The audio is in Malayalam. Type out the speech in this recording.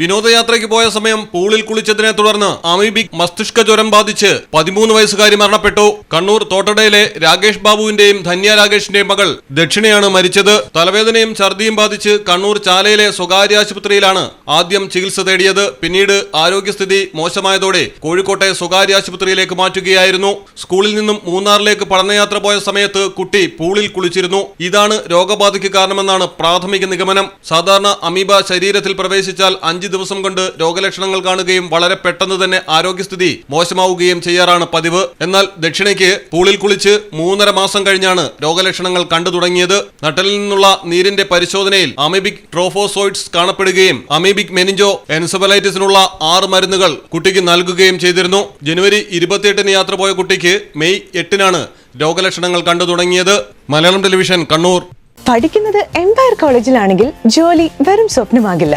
വിനോദയാത്രയ്ക്ക് പോയ സമയം പൂളിൽ കുളിച്ചതിനെ തുടർന്ന് അമീബിക് മസ്തിഷ്ക ജ്വരം ബാധിച്ച് പതിമൂന്ന് വയസ്സുകാരി മരണപ്പെട്ടു. കണ്ണൂർ തോട്ടടയിലെ രാകേഷ് ബാബുവിന്റെയും ധന്യ രാകേഷിന്റെയും മകൾ ദക്ഷിണയാണ് മരിച്ചത്. തലവേദനയും ഛർദിയും ബാധിച്ച് കണ്ണൂർ ചാലയിലെ സ്വകാര്യ ആശുപത്രിയിലാണ് ആദ്യം ചികിത്സ തേടിയത്. പിന്നീട് ആരോഗ്യസ്ഥിതി മോശമായതോടെ കോഴിക്കോട്ടെ സ്വകാര്യ ആശുപത്രിയിലേക്ക് മാറ്റുകയായിരുന്നു. സ്കൂളിൽ നിന്നും മൂന്നാറിലേക്ക് പഠനയാത്ര പോയ സമയത്ത് കുട്ടി പൂളിൽ കുളിച്ചിരുന്നു. ഇതാണ് രോഗബാധയ്ക്ക് കാരണമെന്നാണ് പ്രാഥമിക നിഗമനം. സാധാരണ അമീബ ശരീരത്തിൽ പ്രവേശിച്ചാൽ അഞ്ച് ദിവസം കൊണ്ട് രോഗലക്ഷണങ്ങൾ കാണുകയും വളരെ പെട്ടെന്ന് തന്നെ ആരോഗ്യസ്ഥിതി മോശമാവുകയും ചെയ്യാറാണ് പതിവ്. എന്നാൽ ദക്ഷിണയ്ക്ക് പൂളിൽ കുളിച്ച് മൂന്നര മാസം കഴിഞ്ഞാണ് രോഗലക്ഷണങ്ങൾ കണ്ടു തുടങ്ങിയത്. നട്ടലിൽ നിന്നുള്ള നീരിന്റെ പരിശോധനയിൽ അമീബിക് ട്രോഫോസോയിഡ്സ് കാണപ്പെടുകയും അമീബിക് മെനിഞ്ചോ എൻസെഫലൈറ്റിസിനുള്ള ആറ് മരുന്നുകൾ കുട്ടിക്ക് നൽകുകയും ചെയ്തിരുന്നു. ജനുവരി ഇരുപത്തിയെട്ടിന് യാത്ര പോയ കുട്ടിക്ക് മെയ് എട്ടിനാണ് രോഗലക്ഷണങ്ങൾ കണ്ടു തുടങ്ങിയത്. മലയാളം ടെലിവിഷൻ കണ്ണൂർ. പഠിക്കുന്നത് എംപയർ കോളേജിലാണെങ്കിൽ ജോലി വെറും സ്വപ്നമാകില്ല.